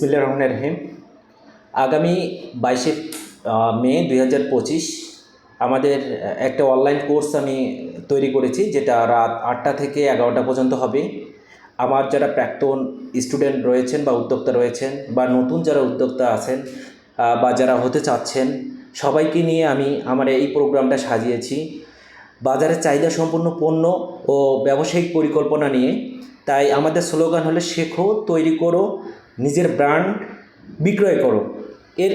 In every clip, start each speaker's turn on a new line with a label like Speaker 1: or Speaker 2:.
Speaker 1: বিসমিল্লা রহমান রহিম। আগামী বাইশে মে দুই হাজার পঁচিশ আমাদের একটা অনলাইন কোর্স আমি তৈরি করেছি, যেটা রাত আটটা থেকে এগারোটা পর্যন্ত হবে। আমার যারা প্রাক্তন স্টুডেন্ট রয়েছেন বা উদ্যোক্তা রয়েছেন বা নতুন যারা উদ্যোক্তা আছেন বা যারা হতে চাচ্ছেন, সবাইকে নিয়ে আমি আমার এই প্রোগ্রামটা সাজিয়েছি। বাজারে চাহিদা সম্পন্ন পণ্য ও ব্যবসায়িক পরিকল্পনা নিয়ে। তাই আমাদের স্লোগান হলো, শেখো, তৈরি করো নিজের ব্র্যান্ড বিক্রয় করো। এর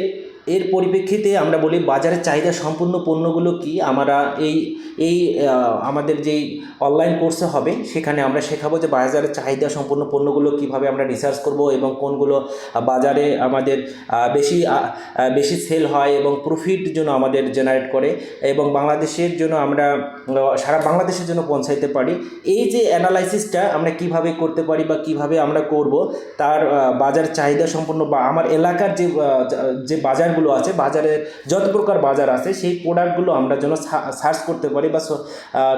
Speaker 1: এর পরিপ্রেক্ষিতে আমরা বলি বাজারে চাহিদা সম্পূর্ণ পণ্যগুলো কি? আমরা এই এই আমাদের যেই অনলাইন কোর্সে হবে, সেখানে আমরা শেখাবো যে বাজারে চাহিদা সম্পূর্ণ পণ্যগুলো কীভাবে আমরা রিসার্চ করব এবং কোনগুলো বাজারে আমাদের বেশি বেশি সেল হয় এবং প্রফিট জন্য আমাদের জেনারেট করে এবং বাংলাদেশের জন্য আমরা সারা বাংলাদেশের জন্য পৌঁছাইতে পারি। এই যে অ্যানালাইসিসটা আমরা কীভাবে করতে পারি বা কীভাবে আমরা করব, তার বাজার চাহিদা সম্পন্ন বা আমার এলাকার যে যে যে বাজারগুলো আছে, বাজারে যত প্রকার বাজার আছে, সেই প্রোডাক্টগুলো আমরা যেন সার্চ করতে পারি বা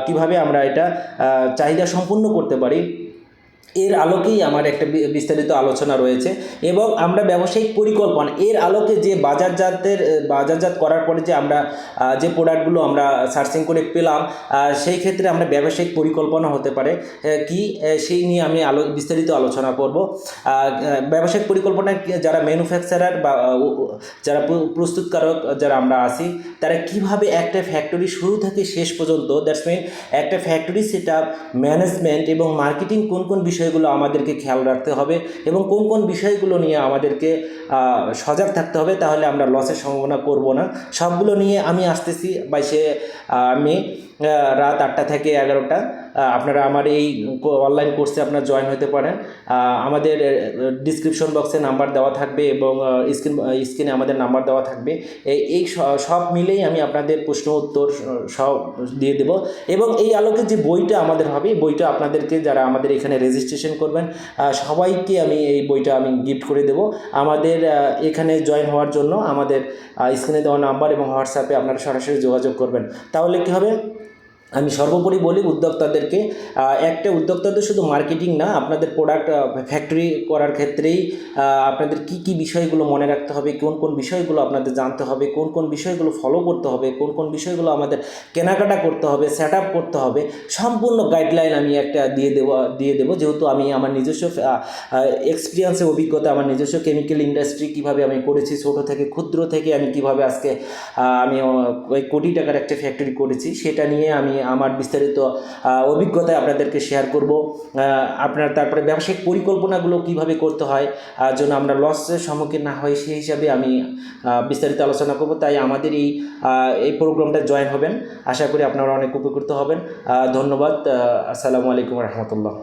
Speaker 1: কীভাবে আমরা এটা চাহিদা সম্পূর্ণ করতে পারি। এর আলোকেই আমার একটা বিস্তারিত আলোচনা রয়েছে এবং আমরা ব্যবসায়িক পরিকল্পনা, এর আলোকে যে বাজারজাতের বাজারজাত করার পরে যে আমরা যে প্রোডাক্টগুলো আমরা সার্চিং করে পেলাম সেই ক্ষেত্রে আমরা ব্যবসায়িক পরিকল্পনা হতে পারে কি সেই নিয়ে আমি আলো, বিস্তারিত আলোচনা করব। ব্যবসায়িক পরিকল্পনা যারা ম্যানুফ্যাকচারার বা যারা প্রস্তুতকারক যারা আমরা আছি, তারা কীভাবে একটা ফ্যাক্টরি শুরু থেকে শেষ পর্যন্ত দ্যাটস মিন একটা ফ্যাক্টরি সেট ম্যানেজমেন্ট এবং মার্কেটিং কোন কোন বিষয়গুলো আমাদেরকে খেয়াল রাখতে হবে এবং কোন কোন বিষয়গুলো নিয়ে আমাদেরকে সজাগ থাকতে হবে তাহলে আমরা লসের সম্ভাবনা করব না। সবগুলো নিয়ে আমি আসতেছি বাইশে মে আহ, রাত আটটা থেকে এগারোটা। আপনারা আমার এই অনলাইন কোর্সে আপনারা জয়েন হতে পারেন। আমাদের ডিসক্রিপশন বক্সে নাম্বার দেওয়া থাকবে এবং স্ক্রিন স্ক্রিনে আমাদের নাম্বার দেওয়া থাকবে। এই সব মিলেই আমি আপনাদের প্রশ্ন উত্তর সব দিয়ে দেব। এবং এই আলোকে যে বইটা আমাদের হবে বইটা আপনাদেরকে যারা আমাদের এখানে রেজিস্ট্রেশন করবেন সবাইকে আমি এই বইটা আমি গিফট করে দেব। আমাদের এখানে জয়েন হওয়ার জন্য আমাদের স্ক্রিনে দেওয়া নাম্বার এবং হোয়াটসঅ্যাপে আপনারা সরাসরি যোগাযোগ করবেন। তাহলে কী হবে? আমি সর্বোপরি বলি উদ্যোক্তাদেরকে একটা উদ্যোক্তাদের শুধু মার্কেটিং না, আপনাদের প্রোডাক্ট ফ্যাক্টরি করার ক্ষেত্রেই আপনাদের কি কি বিষয়গুলো মনে রাখতে হবে, কোন কোন বিষয়গুলো আপনাদের জানতে হবে, কোন কোন বিষয়গুলো ফলো করতে হবে, কোন কোন বিষয়গুলো আমাদের কেনাকাটা করতে হবে সেট আপ করতে হবে, সম্পূর্ণ গাইডলাইন আমি একটা দিয়ে দেবো দিয়ে দেবো। যেহেতু আমি আমার নিজস্ব এক্সপিরিয়েন্সে অভিজ্ঞতা, আমার নিজস্ব কেমিক্যাল ইন্ডাস্ট্রি কীভাবে আমি করেছি, ছোটো থেকে ক্ষুদ্র থেকে আমি কীভাবে আজকে আমি ওই কোটি টাকার একটা ফ্যাক্টরি করেছি, সেটা নিয়ে আমি আমার বিস্তারিত অভিজ্ঞতায় অভিজ্ঞতা আপনাদেরকে শেয়ার করব। আপনার তারপরে ব্যবসায়িক পরিকল্পনাগুলো কীভাবে করতে হয় যেন আমরা লসের সম্মুখীন না হয় সেই হিসাবে আমি বিস্তারিত আলোচনা করব। তাই আমাদের এই এই প্রোগ্রামটা জয়েন হবেন। আশা করি আপনারা অনেক উপকৃত হবেন। ধন্যবাদ। আসসালামু আলাইকুম রহমতুল্লাহ।